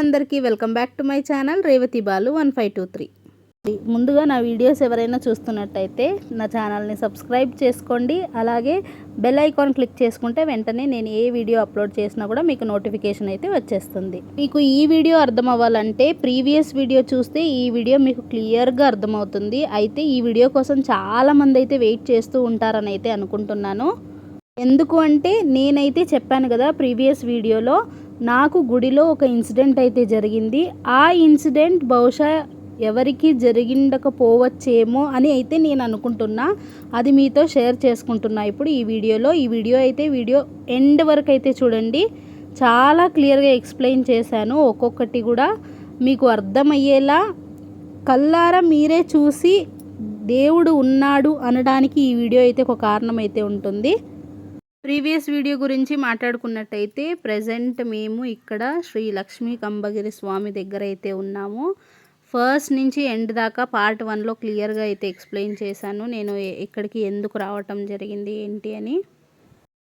అందరికీ welcome back to my channel Revathi Balu one five two three. ముందుగా నా videos ఎవరైనా చూస్తున్నట్టయితే నా ఛానల్ని సబ్స్క్రైబ్ చేసుకోండి. అలాగే బెల్ ఐకాన్ క్లిక్ చేసుకుంటే వెంటనే నేను ఏ వీడియో అప్లోడ్ చేసినా కూడా మీకు నోటిఫికేషన్ అయితే వచ్చేస్తుంది. మీకు ఈ వీడియో అర్థం అవ్వాలంటే ప్రీవియస్ వీడియో చూస్తే ఈ వీడియో మీకు క్లియర్గా అర్థమవుతుంది. అయితే ఈ వీడియో కోసం చాలామంది అయితే వెయిట్ చేస్తూ ఉంటారని అయితే అనుకుంటున్నాను. ఎందుకు అంటే నేనైతే చెప్పాను కదా ప్రీవియస్ వీడియోలో నాకు గుడిలో ఒక ఇన్సిడెంట్ అయితే జరిగింది. ఆ ఇన్సిడెంట్ బహుశా ఎవరికి జరిగిండకపోవచ్చేమో అని అయితే నేను అనుకుంటున్నా. అది మీతో షేర్ చేసుకుంటున్నా ఇప్పుడు ఈ వీడియోలో. ఈ వీడియో అయితే వీడియో ఎండ్ వరకు అయితే చూడండి. చాలా క్లియర్గా ఎక్స్ప్లెయిన్ చేశాను ఒక్కొక్కటి కూడా. మీకు అర్థమయ్యేలా కల్లారా మీరే చూసి దేవుడు ఉన్నాడు అనడానికి ఈ వీడియో అయితే ఒక కారణం అయితే ఉంటుంది. ప్రీవియస్ వీడియో గురించి మాట్లాడుకున్నట్టయితే ప్రజెంట్ మేము ఇక్కడ శ్రీ లక్ష్మీ కంబగిరి స్వామి దగ్గర అయితే ఉన్నాము. ఫస్ట్ నుంచి ఎండ్ దాకా పార్ట్ వన్లో క్లియర్గా అయితే ఎక్స్ప్లెయిన్ చేశాను. నేను ఇక్కడికి ఎందుకు రావటం జరిగింది ఏంటి అని.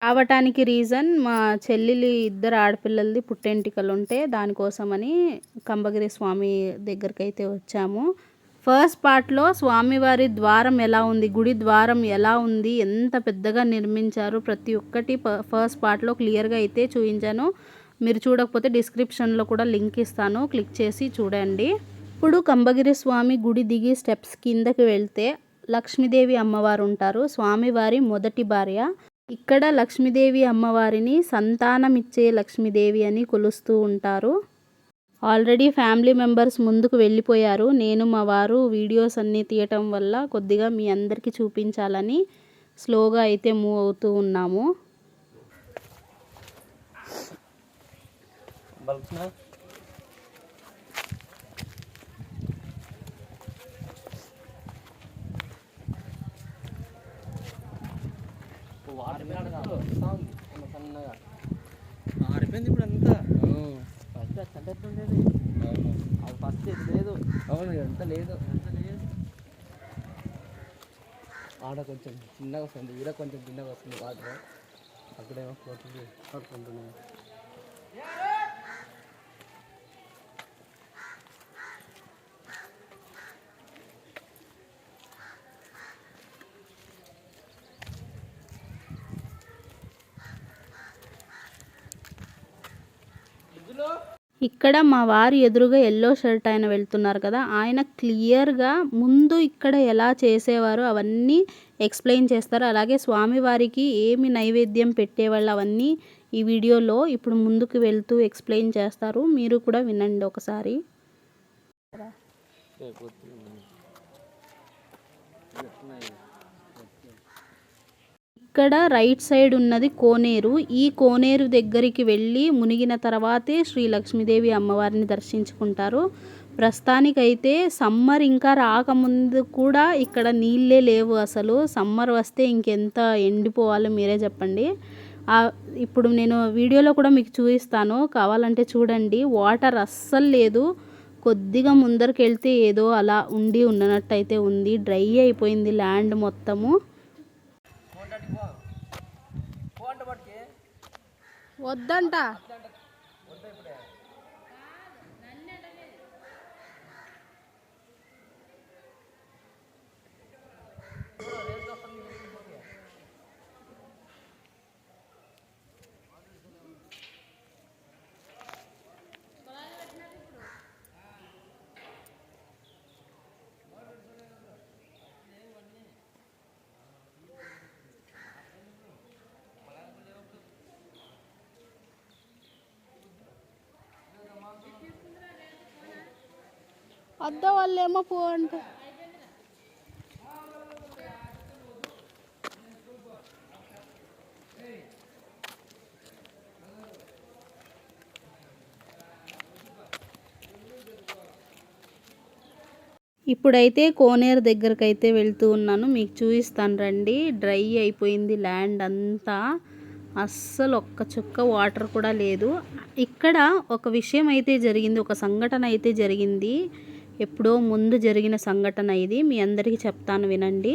రావటానికి రీజన్ మా చెల్లెలి ఇద్దరు ఆడపిల్లలది పుట్టెంటికలు ఉంటే దానికోసమని కంబగిరి స్వామి దగ్గరికి అయితే వచ్చాము. ఫస్ట్ పార్ట్లో స్వామివారి ద్వారం ఎలా ఉంది గుడి ద్వారం ఎలా ఉంది ఎంత పెద్దగా నిర్మించారు ప్రతి ఒక్కటి ప- ఫస్ట్ పార్ట్లో క్లియర్గా అయితే చూపించాను. మీరు చూడకపోతే డిస్క్రిప్షన్లో కూడా లింక్ ఇస్తాను క్లిక్ చేసి చూడండి. ఇప్పుడు కంబగిరి స్వామి గుడి దిగి స్టెప్స్ కిందకి వెళ్తే లక్ష్మీదేవి అమ్మవారు ఉంటారు స్వామివారి మొదటి భార్య. ఇక్కడ లక్ష్మీదేవి అమ్మవారిని సంతానమిచ్చే లక్ష్మీదేవి అని కొలుస్తూ ఉంటారు. ఆల్రెడీ ఫ్యామిలీ మెంబర్స్ ముందుకు వెళ్ళిపోయారు. నేను మా వారు వీడియోస్ అన్నీ తీయటం వల్ల కొద్దిగా మీ అందరికీ చూపించాలని స్లోగా అయితే మూవ్ అవుతూ ఉన్నాము బల్క్నా సన్నగా ఆరిపోయింది ఇప్పుడు అంతా ఫస్ట్ అంటే ఉండేది అది ఫస్ట్ ఇది లేదు అవును ఎంత లేదు అంత లేదు. ఆడ కొంచెం చిన్నగా వస్తుంది. ఈడ కొంచెం చిన్నగా వస్తుంది వాటర్ అక్కడేమో పోతుంది పడుకుంటున్నాయి ఇక్కడ మా వారి ఎదురుగా ఎల్లో షర్ట్ ఆయన వెళ్తున్నారు కదా ఆయన క్లియర్గా ముందు ఇక్కడ ఎలా చేసేవారు అవన్నీ ఎక్స్ప్లెయిన్ చేస్తారు. అలాగే స్వామివారికి ఏమి నైవేద్యం పెట్టేవాళ్ళు అవన్నీ ఈ వీడియోలో ఇప్పుడు ముందుకు వెళ్తూ ఎక్స్ప్లెయిన్ చేస్తారు. మీరు కూడా వినండి ఒకసారి. ఇక్కడ రైట్ సైడ్ ఉన్నది కోనేరు. ఈ కోనేరు దగ్గరికి వెళ్ళి మునిగిన తర్వాతే శ్రీ లక్ష్మీదేవి అమ్మవారిని దర్శించుకుంటారు. ప్రస్తుతానికైతే సమ్మర్ ఇంకా రాకముందు కూడా ఇక్కడ నీళ్ళే లేవు అసలు. సమ్మర్ వస్తే ఇంకెంత ఎండిపోవాలో మీరే చెప్పండి. ఇప్పుడు నేను వీడియోలో కూడా మీకు చూపిస్తాను. కావాలంటే చూడండి. వాటర్ అస్సలు లేదు. కొద్దిగా ముందరికి వెళ్తే ఏదో అలా ఉండి ఉన్నట్టయితే ఉంది. డ్రై అయిపోయింది ల్యాండ్ మొత్తము. వద్దంట. వాళ్ళేమో పో అంటే ఇప్పుడైతే కోనేరు దగ్గరకు అయితే వెళ్తూ ఉన్నాను. మీకు చూపిస్తాను రండి. డ్రై అయిపోయింది ల్యాండ్ అంతా. అస్సలు ఒక్క చుక్క వాటర్ కూడా లేదు. ఇక్కడ ఒక విషయం అయితే జరిగింది ఒక సంఘటన అయితే జరిగింది. ఎప్పుడో ముందు జరిగిన సంఘటన ఇది. మీ అందరికీ చెప్తాను వినండి.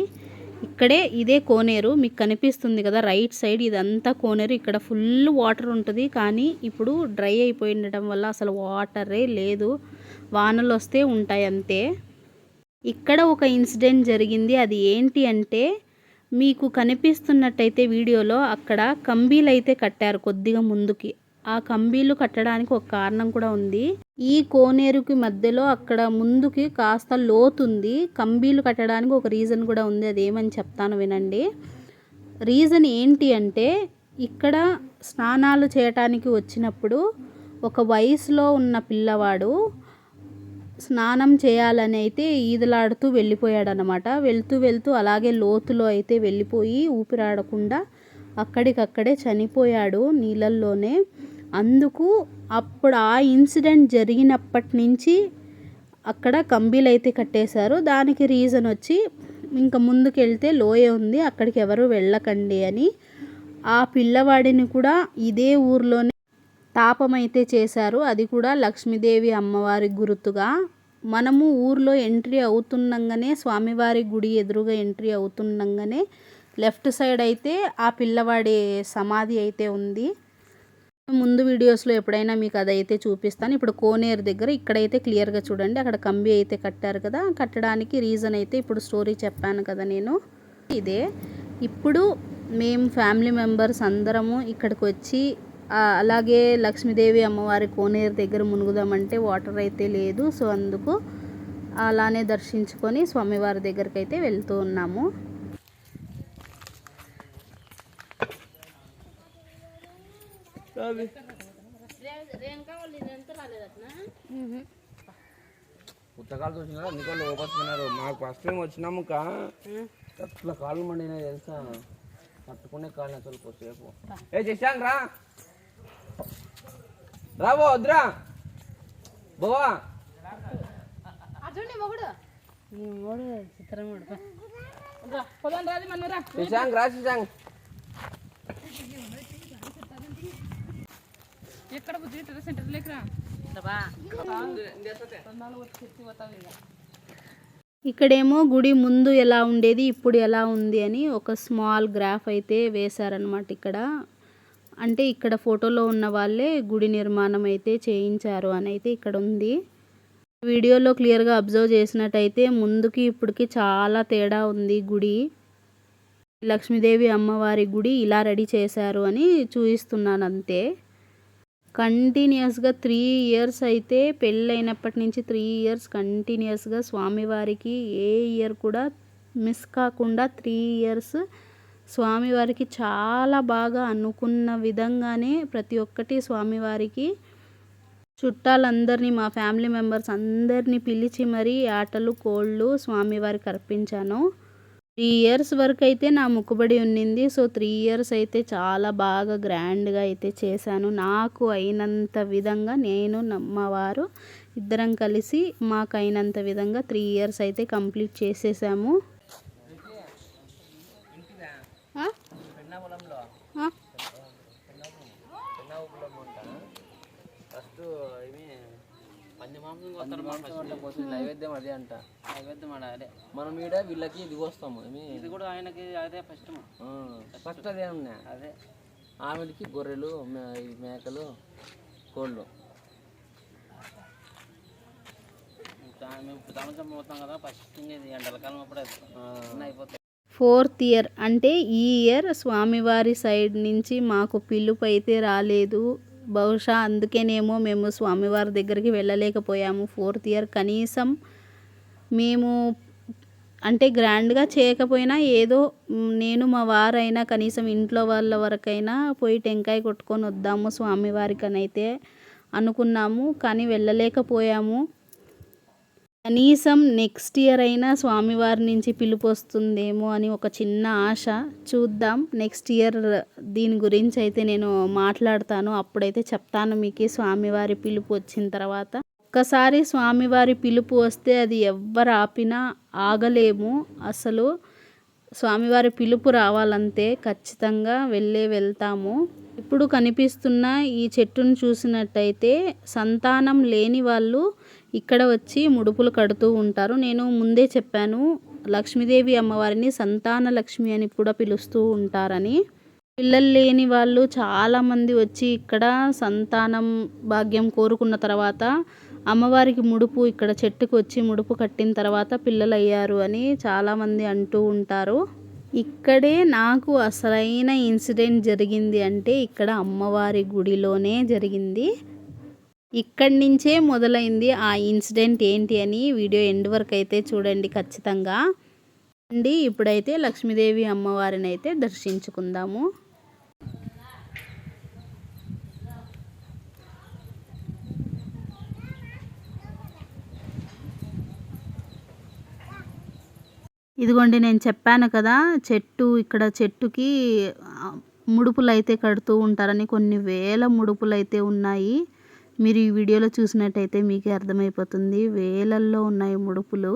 ఇక్కడే ఇదే కోనేరు. మీకు కనిపిస్తుంది కదా రైట్ సైడ్ ఇదంతా కోనేరు. ఇక్కడ ఫుల్ వాటర్ ఉంటుంది. కానీ ఇప్పుడు డ్రై అయిపోయి ఉండటం వల్ల అసలు వాటరే లేదు. వానలు వస్తే ఉంటాయి అంతే. ఇక్కడ ఒక ఇన్సిడెంట్ జరిగింది. అది ఏంటి అంటే మీకు కనిపిస్తున్నట్టయితే వీడియోలో అక్కడ కంబీలు అయితే కట్టారు కొద్దిగా ముందుకి. ఆ కంబీలు కట్టడానికి ఒక కారణం కూడా ఉంది. ఈ కోనేరుకి మధ్యలో అక్కడ ముందుకి కాస్త లోతుంది కంబీలు కట్టడానికి ఒక రీజన్ కూడా ఉంది. అదేమని చెప్తాను వినండి. రీజన్ ఏంటి అంటే ఇక్కడ స్నానాలు చేయటానికి వచ్చినప్పుడు ఒక వయసులో ఉన్న పిల్లవాడు స్నానం చేయాలని అయితే ఈదలాడుతూ వెళ్ళిపోయాడనమాట వెళ్తూ వెళ్తూ అలాగే లోతులో అయితే వెళ్ళిపోయి ఊపిరాడకుండా అక్కడికక్కడే చనిపోయాడు నీళ్ళల్లోనే. అందుకు అప్పుడు ఆ ఇన్సిడెంట్ జరిగినప్పటి నుంచి అక్కడ కంబీలు అయితే కట్టేశారు. దానికి రీజన్ వచ్చి ఇంకా ముందుకు వెళ్తే లోయ ఉంది అక్కడికి ఎవరు వెళ్ళకండి అని ఆ పిల్లవాడిని కూడా ఇదే ఊర్లోనే తాపం అయితే చేశారు. అది కూడా లక్ష్మీదేవి అమ్మవారి గుర్తుగా. మనము ఊర్లో ఎంట్రీ అవుతుండగానే స్వామివారి గుడి ఎదురుగా ఎంట్రీ అవుతుండగానే లెఫ్ట్ సైడ్ అయితే ఆ పిల్లవాడి సమాధి అయితే ఉంది. ముందు వీడియోస్లో ఎప్పుడైనా మీకు అదైతే చూపిస్తాను. ఇప్పుడు కోనేరు దగ్గర ఇక్కడైతే క్లియర్గా చూడండి. అక్కడ కంబి అయితే కట్టారు కదా. కట్టడానికి రీజన్ అయితే ఇప్పుడు స్టోరీ చెప్పాను కదా నేను. ఇదే. ఇప్పుడు మేము ఫ్యామిలీ మెంబర్స్ అందరము ఇక్కడికి వచ్చి అలాగే లక్ష్మీదేవి అమ్మవారి కోనేరు దగ్గర మునుగుదామంటే వాటర్ అయితే లేదు. సో అందుకు అలానే దర్శించుకొని స్వామివారి దగ్గరికి అయితే వెళ్తూ ఉన్నాము. పుస్తకాలు చూసినారా నీకు వాళ్ళు ఓపస్తున్నారు. మాకు ఫస్ట్ టైం వచ్చినాము కా. అట్లా కాళ్ళు మండినాయి తెలుసా? పట్టుకునే కాళ్ళు అసలు కొద్దిసేపు. ఏ చేశాను రా. రాబో వద్దురా. బోవా. చేశాంగ్ రా చేశాంగ్ ఎక్కడ బుద్ధి సెంటర్ లేకరా ఇక్కడేమో గుడి ముందు ఎలా ఉండేది ఇప్పుడు ఎలా ఉంది అని ఒక స్మాల్ గ్రాఫ్ అయితే వేశారనమాట ఇక్కడ. అంటే ఇక్కడ ఫోటోలో ఉన్న వాళ్ళే గుడి నిర్మాణం అయితే చేయించారు అని అయితే ఇక్కడ ఉంది. వీడియోలో క్లియర్గా అబ్జర్వ్ చేసినట్టయితే ముందుకి ఇప్పటికి చాలా తేడా ఉంది గుడి. లక్ష్మీదేవి అమ్మవారి గుడి ఇలా రెడీ చేశారు అని చూపిస్తున్నాను అంతే కంటిన్యూస్గా త్రీ ఇయర్స్ అయితే పెళ్ళైనప్పటి నుంచి త్రీ ఇయర్స్ కంటిన్యూస్గా స్వామివారికి ఏ ఇయర్ కూడా మిస్ కాకుండా త్రీ ఇయర్స్ స్వామివారికి చాలా బాగా అనుకున్న విధంగానే ప్రతి ఒక్కటి స్వామివారికి చుట్టాలందరినీ మా ఫ్యామిలీ మెంబర్స్ అందరినీ పిలిచి మరీ ఆటలు కోళ్ళు స్వామివారికి అర్పించాను. త్రీ ఇయర్స్ వరకు అయితే నా ముక్కుబడి ఉన్నింది. సో త్రీ ఇయర్స్ అయితే చాలా బాగా గ్రాండ్గా అయితే చేశాను. నాకు అయినంత విధంగా నేను మా వారు ఇద్దరం కలిసి మాకు అయినంత విధంగా త్రీ ఇయర్స్ అయితే కంప్లీట్ చేసేసాము. నైవేద్యం అంట. అదే మనం ఈడ వీళ్ళకి ఇది వస్తాము ఇది కూడా ఆయనకి అదే ఫస్ట్ ఫస్ట్ అదే ఉన్నాయి అదే. ఆమెకి గొర్రెలు మేకలు కోళ్ళు. ఫోర్త్ ఇయర్ అంటే ఈ ఇయర్ స్వామివారి సైడ్ నుంచి మాకు పిలుపు అయితే రాలేదు. బహుశా అందుకేనేమో మేము స్వామివారి దగ్గరికి వెళ్ళలేకపోయాము. ఫోర్త్ ఇయర్ కనీసం మేము అంటే గ్రాండ్గా చేయకపోయినా ఏదో నేను మా వారైనా కనీసం ఇంట్లో వాళ్ళ వరకైనా పోయి టెంకాయ కొట్టుకొని వద్దాము స్వామివారికి అయితే అనుకున్నాము కానీ వెళ్ళలేకపోయాము. కనీసం నెక్స్ట్ ఇయర్ అయినా స్వామివారి నుంచి పిలుపు వస్తుందేమో అని ఒక చిన్న ఆశ చూద్దాం. నెక్స్ట్ ఇయర్ దీని గురించి అయితే నేను మాట్లాడతాను. అప్పుడైతే చెప్తాను మీకు స్వామివారి పిలుపు వచ్చిన తర్వాత. ఒక్కసారి స్వామివారి పిలుపు వస్తే అది ఎవ్వరు ఆపినా ఆగలేము. అసలు స్వామివారి పిలుపు రావాలంతే ఖచ్చితంగా వెళ్ళే వెళ్తాము. ఇప్పుడు కనిపిస్తున్న ఈ చెట్టును చూసినట్టయితే సంతానం లేని వాళ్ళు ఇక్కడ వచ్చి ముడుపులు కడుతూ ఉంటారు. నేను ముందే చెప్పాను లక్ష్మీదేవి అమ్మవారిని సంతాన లక్ష్మి అని కూడా పిలుస్తూ ఉంటారని. పిల్లలు లేని వాళ్ళు చాలామంది వచ్చి ఇక్కడ సంతానం భాగ్యం కోరుకున్న తర్వాత అమ్మవారికి ముడుపు ఇక్కడ చెట్టుకు వచ్చి ముడుపు కట్టిన తర్వాత పిల్లలు అయ్యారు అని చాలామంది అంటూ ఉంటారు. ఇక్కడే నాకు అసలైన ఇన్సిడెంట్ జరిగింది అంటే ఇక్కడ అమ్మవారి గుడిలోనే జరిగింది. ఇక్కడి నుంచే మొదలైంది ఆ ఇన్సిడెంట్ ఏంటి అని వీడియో ఎండ్ వరకు అయితే చూడండి ఖచ్చితంగా. అండి ఇప్పుడైతే లక్ష్మీదేవి అమ్మవారిని అయితే దర్శించుకుందాము. ఇదిగోండి నేను చెప్పాను కదా చెట్టు ఇక్కడ చెట్టుకి ముడుపులు అయితే కడుతూ ఉంటారని కొన్ని వేల ముడుపులు అయితే ఉన్నాయి. మీరు ఈ వీడియోలో చూసినట్టయితే మీకే అర్థమైపోతుంది. వేలల్లో ఉన్నాయి ముడుపులు.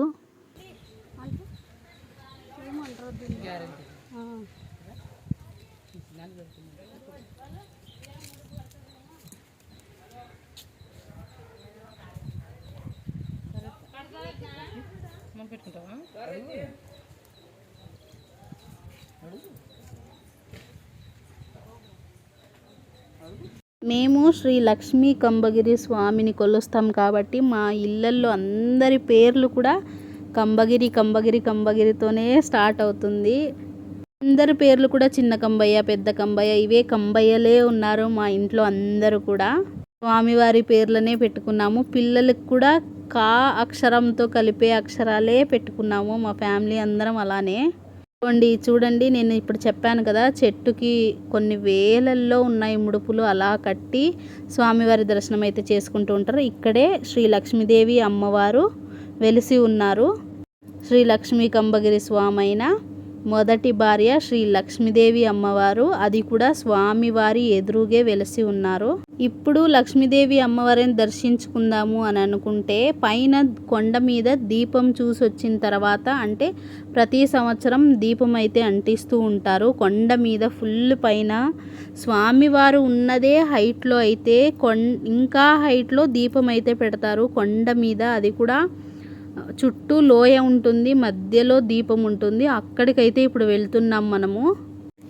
మేము శ్రీ లక్ష్మీ కంబగిరి స్వామిని కొలుస్తాం కాబట్టి మా ఇళ్ళల్లో అందరి పేర్లు కూడా కంబగిరి కంబగిరి కంబగిరితోనే స్టార్ట్ అవుతుంది. అందరి పేర్లు కూడా చిన్న కంబయ్య పెద్ద కంబయ్య ఇవే కంబయ్యలే ఉన్నారు మా ఇంట్లో అందరూ కూడా. స్వామివారి పేర్లనే పెట్టుకున్నాము. పిల్లలకు కూడా కా అక్షరంతో కలిపే అక్షరాలే పెట్టుకున్నాము మా ఫ్యామిలీ అందరం అలానే. చూడండి చూడండి నేను ఇప్పుడు చెప్పాను కదా చెట్టుకి కొన్ని వేలల్లో ఉన్నాయి ముడుపులు అలా కట్టి స్వామివారి దర్శనం అయితే చేసుకుంటూ ఉంటారు. ఇక్కడే శ్రీ లక్ష్మీదేవి అమ్మవారు వెలిసి ఉన్నారు. శ్రీ లక్ష్మీ కంబగిరి స్వామి మొదటి భార్య శ్రీ లక్ష్మీదేవి అమ్మవారు. అది కూడా స్వామివారి ఎదురుగే వెలిసి ఉన్నారు. ఇప్పుడు లక్ష్మీదేవి అమ్మవారిని దర్శించుకుందాము అని అనుకుంటే పైన కొండ మీద దీపం చూసి వచ్చిన తర్వాత అంటే ప్రతి సంవత్సరం దీపం అయితే అంటిస్తూ ఉంటారు. కొండ మీద ఫుల్ పైన స్వామివారు ఉన్నదే హైట్లో అయితే కొం ఇంకా హైట్లో దీపం అయితే పెడతారు. కొండ మీద అది కూడా చుట్టూ లోయ ఉంటుంది మధ్యలో దీపం ఉంటుంది. అక్కడికైతే ఇప్పుడు వెళ్తున్నాం మనము.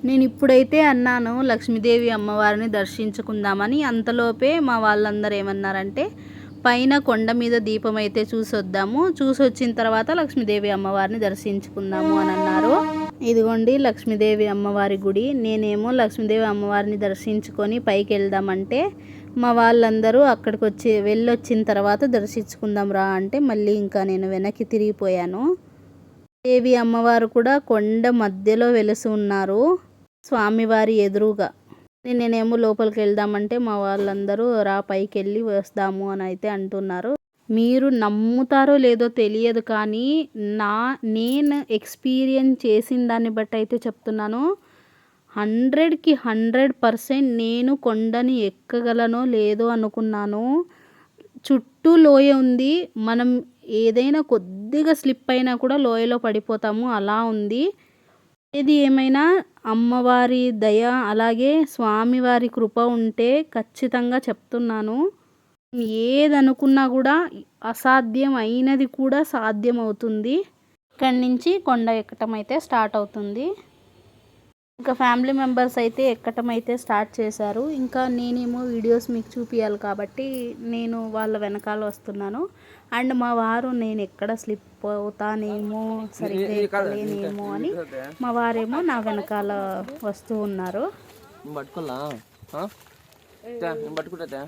నేను ఇప్పుడైతే అన్నాను లక్ష్మీదేవి అమ్మవారిని దర్శించుకుందామని. అంతలోపే మా వాళ్ళందరూ ఏమన్నారంటే పైన కొండ మీద దీపం అయితే చూసొద్దాము. చూసి వచ్చిన తర్వాత లక్ష్మీదేవి అమ్మవారిని దర్శించుకుందాము అని అన్నారు. ఇదిగోండి లక్ష్మీదేవి అమ్మవారి గుడి. నేనేమో లక్ష్మీదేవి అమ్మవారిని దర్శించుకొని పైకి వెళ్దామంటే మా వాళ్ళందరూ అక్కడికి వచ్చి వెళ్ళొచ్చిన తర్వాత దర్శించుకుందాం రా అంటే మళ్ళీ ఇంకా నేను వెనక్కి తిరిగిపోయాను. దేవి అమ్మవారు కూడా కొండ మధ్యలో వెలుసు ఉన్నారు. స్వామివారి ఎదురుగా. నేనేమో లోపలికి వెళ్దామంటే మా వాళ్ళందరూ రా పైకి వెళ్ళి వస్తాము అని అయితే అంటున్నారు. మీరు నమ్ముతారో లేదో తెలియదు కానీ నా నేను ఎక్స్పీరియన్స్ చేసిన దాన్ని బట్టి అయితే చెప్తున్నాను. హండ్రెడ్కి హండ్రెడ్ పర్సెంట్ నేను కొండని ఎక్కగలనో లేదో అనుకున్నాను. చుట్టూ లోయ ఉంది. మనం ఏదైనా కొద్దిగా స్లిప్ అయినా కూడా లోయలో పడిపోతాము. అలా ఉంది. ఏది ఏమైనా అమ్మవారి దయ అలాగే స్వామివారి కృప ఉంటే ఖచ్చితంగా చెప్తున్నాను. ఏదనుకున్నా కూడా అసాధ్యం అయినది కూడా సాధ్యం అవుతుంది ఇక్కడి నుంచి కొండ ఎక్కటం అయితే స్టార్ట్ అవుతుంది. ఇంకా ఫ్యామిలీ మెంబర్స్ అయితే ఎక్కటం అయితే స్టార్ట్ చేశారు ఇంకా నేనేమో వీడియోస్ మీకు చూపించాలి కాబట్టి నేను వాళ్ళ వెనకాల వస్తున్నాను. అండ్ మా వారు నేను ఎక్కడ స్లిప్ అవుతానేమో సరిగ్గా ఎక్కలేనేమో అని మా వారేమో నా వెనకాల వస్తూ ఉన్నారు. నువ్వు పట్టుకోలా ఆ? తే, నేను పట్టుకుంటా తే.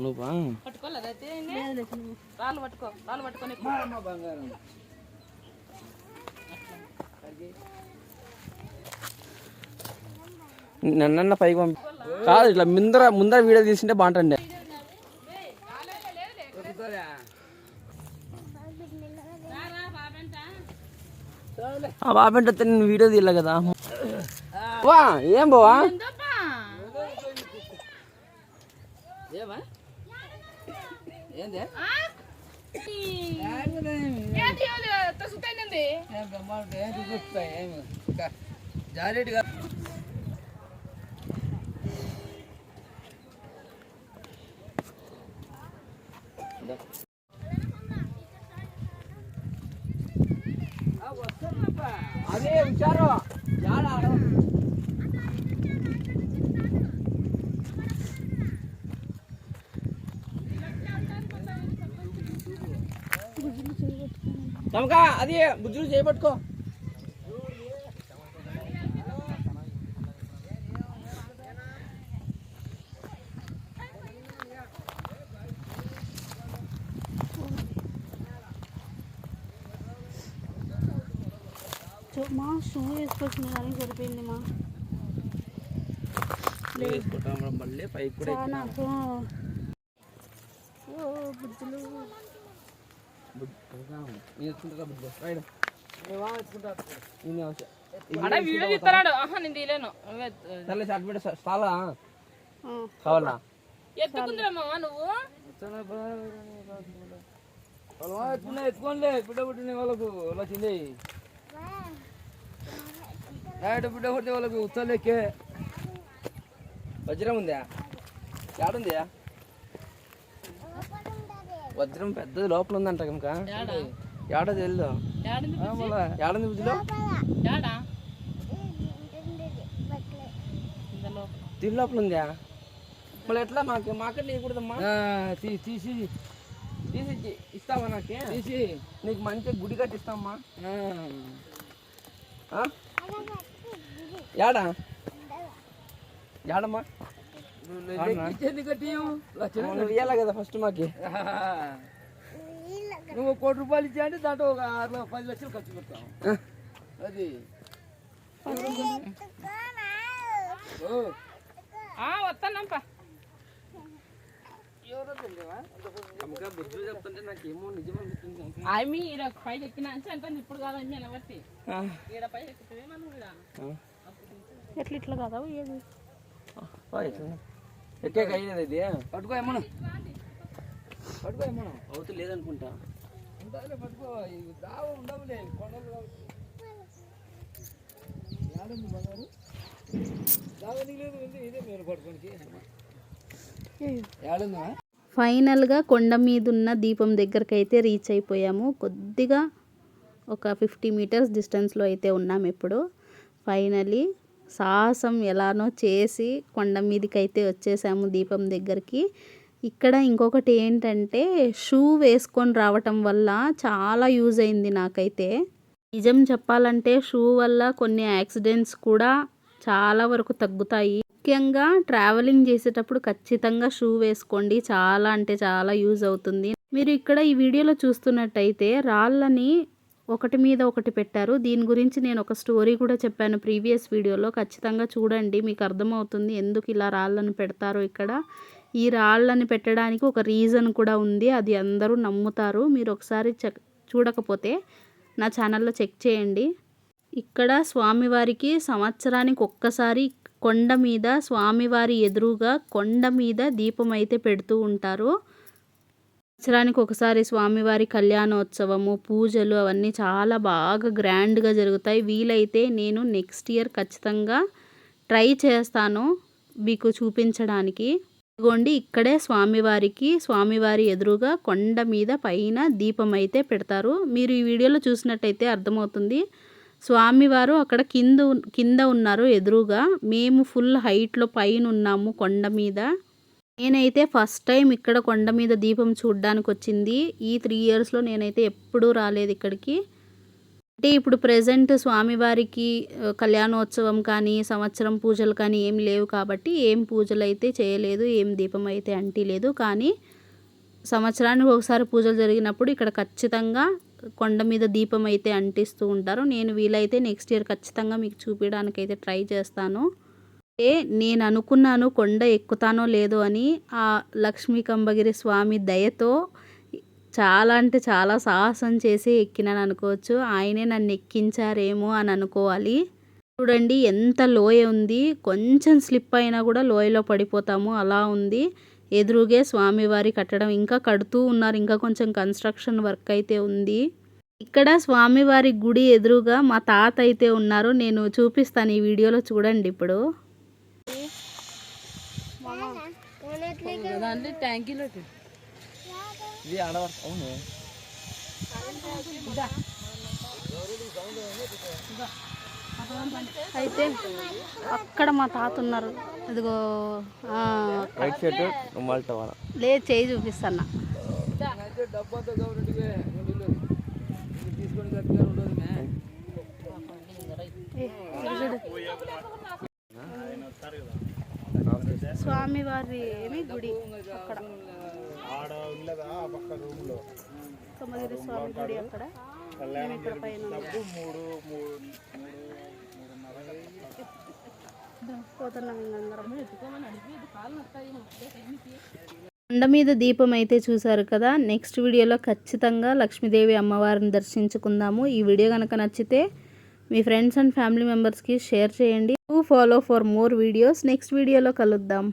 నువ్వా? నిన్న పైకి పంపి. కాదు ఇట్లా ముందర ముందర వీడియో తీసుకుంటే బాగుంటుంది ఆ బాబెంట నేను వీడియో తీయలే కదా. వా ఏం బావా ఏంది? జారేడుగా అదే ఉంచారు తమకా అది బుజ్జులు చేయబట్టుకో మా షూ వేసుకొచ్చిన కానీ సరిపోయింది మా. వేసుకుంటాం మళ్ళీ పైకి కూడా వీడియో తీస్తాడు ఆహా నేను తీయలేను. నువ్వే ఎత్తు. సర్లే షర్ట్ పెట్టే చాలా ఆ, కావాలా? ఎత్తుకుందిరా మామ నువ్వు? ఎత్తుకోండి బిడ్డ పుట్టిన వాళ్ళకు వచ్చింది బిడ్డ పుట్టిన వాళ్ళకు ఉత్తలేకే వజ్రం ఉందా? వజ్రం పెద్దది లోపల ఉందంట కనుక. యాడా? ఏడో తెలు ఏడుంది ఇందులో దీని లోపల ఉందా? మళ్ళీ ఎట్లా మాకు? మాకట్ లేకూడదమ్మా తీసి. తీసి ఇస్తావా నాకే? తీసి. నీకు మంచి గుడి కట్టిస్తామ్మా ఆ? యాడా? కదా ఫస్ట్ మాకి. నువ్వు కోటి రూపాయలు ఇచ్చా అంటే దాంట్లో ఒక ఆరు పది లక్షలు ఖర్చు పెడతావు. ఆ. అది. వస్తానంపా ఈడ పైకి ఎక్కినా అంటే అంటే ఇప్పుడు కాదు అమ్మి అనబట్టి. ఆ. ఈడ మనం ఆ. ఎట్లా ఇట్లా కదా ఏది? ఎక్కే అయ్యేది ఇది. పట్టుకో ఏమన్నా? పట్టుకో ఏమన్నా? అవుతూ లేదనుకుంటా. ఉండాలి పట్టుకో. దావ ఉండవులే కొండలు బంగారు? దావ లేదు ఉంది ఇదే మీరు పట్టుకోనికి. ఏడుందా? ఫైనల్గా కొండ మీద ఉన్న దీపం దగ్గరికి అయితే రీచ్ అయిపోయాము. కొద్దిగా ఒక ఫిఫ్టీ మీటర్స్ డిస్టెన్స్లో అయితే ఉన్నాం ఇప్పుడు. ఫైనలీ సాహసం ఎలానో చేసి కొండ మీదకి అయితే వచ్చేసాము దీపం దగ్గరికి. ఇక్కడ ఇంకొకటి ఏంటంటే షూ వేసుకొని రావటం వల్ల చాలా యూజ్ అయింది నాకైతే. నిజం చెప్పాలంటే షూ వల్ల కొన్ని యాక్సిడెంట్స్ కూడా చాలా వరకు తగ్గుతాయి. ముఖ్యంగా ట్రావెలింగ్ చేసేటప్పుడు ఖచ్చితంగా షూ వేసుకోండి. చాలా అంటే చాలా యూజ్ అవుతుంది. మీరు ఇక్కడ ఈ వీడియోలో చూస్తున్నట్టయితే రాళ్ళని ఒకటి మీద ఒకటి పెట్టారు. దీని గురించి నేను ఒక స్టోరీ కూడా చెప్పాను ప్రీవియస్ వీడియోలో. ఖచ్చితంగా చూడండి మీకు అర్థమవుతుంది ఎందుకు ఇలా రాళ్ళను పెడతారో ఇక్కడ. ఈ రాళ్ళని పెట్టడానికి ఒక రీజన్ కూడా ఉంది అది అందరూ నమ్ముతారు. మీరు ఒకసారి చెక్ చూడకపోతే నా ఛానల్లో చెక్ చేయండి. ఇక్కడ స్వామివారికి సంవత్సరానికి ఒక్కసారి కొండ మీద స్వామివారి ఎదురుగా కొండ మీద దీపం అయితే పెడుతూ ఉంటారు. సంవత్సరానికి ఒకసారి స్వామివారి కళ్యాణోత్సవము పూజలు అవన్నీ చాలా బాగా గ్రాండ్గా జరుగుతాయి. వీలైతే నేను నెక్స్ట్ ఇయర్ ఖచ్చితంగా ట్రై చేస్తాను మీకు చూపించడానికి. ఇదిగోండి ఇక్కడే స్వామివారికి స్వామివారి ఎదురుగా కొండ మీద పైన దీపం అయితే పెడతారు. మీరు ఈ వీడియోలో చూసినట్టయితే అర్థమవుతుంది. స్వామివారు అక్కడ కింద కింద ఉన్నారు ఎదురుగా. మేము ఫుల్ హైట్లో పైన ఉన్నాము కొండ మీద. నేనైతే ఫస్ట్ టైం ఇక్కడ కొండ మీద దీపం చూడడానికి వచ్చింది ఈ త్రీ ఇయర్స్లో నేనైతే ఎప్పుడూ రాలేదు ఇక్కడికి. అంటే ఇప్పుడు ప్రజెంట్ స్వామివారికి కళ్యాణోత్సవం కానీ సంవత్సరం పూజలు కానీ ఏం లేవు కాబట్టి ఏం పూజలు అయితే చేయలేదు ఏం దీపం అయితే అంటిలేదు. కానీ సంవత్సరానికి ఒకసారి పూజలు జరిగినప్పుడు ఇక్కడ ఖచ్చితంగా కొండ మీద దీపం అయితే అంటిస్తూ ఉంటారు. నేను వీలైతే నెక్స్ట్ ఇయర్ ఖచ్చితంగా మీకు చూపించడానికి అయితే ట్రై చేస్తాను. ఏ నేను అనుకున్నాను కొండ ఎక్కుతానో లేదో అని ఆ లక్ష్మీ కంబగిరి స్వామి దయతో చాలా అంటే చాలా సాహసం చేసి ఎక్కినాను అనుకోవచ్చు. ఆయనే నన్ను ఎక్కించారేమో అని అనుకోవాలి. చూడండి ఎంత లోయ ఉంది. కొంచెం స్లిప్ అయినా కూడా లోయలో పడిపోతాము. అలా ఉంది. ఎదురుగే స్వామివారి కట్టడం ఇంకా కడుతూ ఉన్నారు. ఇంకా కొంచెం కన్స్ట్రక్షన్ వర్క్ అయితే ఉంది. ఇక్కడ స్వామివారి గుడి ఎదురుగా మా తాత అయితే ఉన్నారు. నేను చూపిస్తాను ఈ వీడియోలో చూడండి ఇప్పుడు. దాంట్లో ట్యాంకీలో ఇది ఆడవరకు అవును. అయితే అక్కడ మా తాత ఉన్నారు. ఇదిగో ఆ, వైట్ షర్ట్ రుమాల్ టవాల లే చేయి చూపిస్తాను అయితే డబ్బు అంతా గవర్నమెంట్కే ఉండిలో ఇది తీసుకొని గట్టిగా ఉండదు మే స్వామివారి ఏమి గుడి అక్కడ. సోమగిరి స్వామి గుడి అక్కడ. మేము ఇక్కడ పైన పోతున్నాం అందరం. కొండ మీద దీపం అయితే చూసారు కదా. నెక్స్ట్ వీడియోలో ఖచ్చితంగా లక్ష్మీదేవి అమ్మవారిని దర్శించుకుందాము. ఈ వీడియో కనుక నచ్చితే మీ ఫ్రెండ్స్ అండ్ ఫ్యామిలీ మెంబర్స్కి షేర్ చేయండి. Follow for more videos next వీడియోలో కలుద్దాం.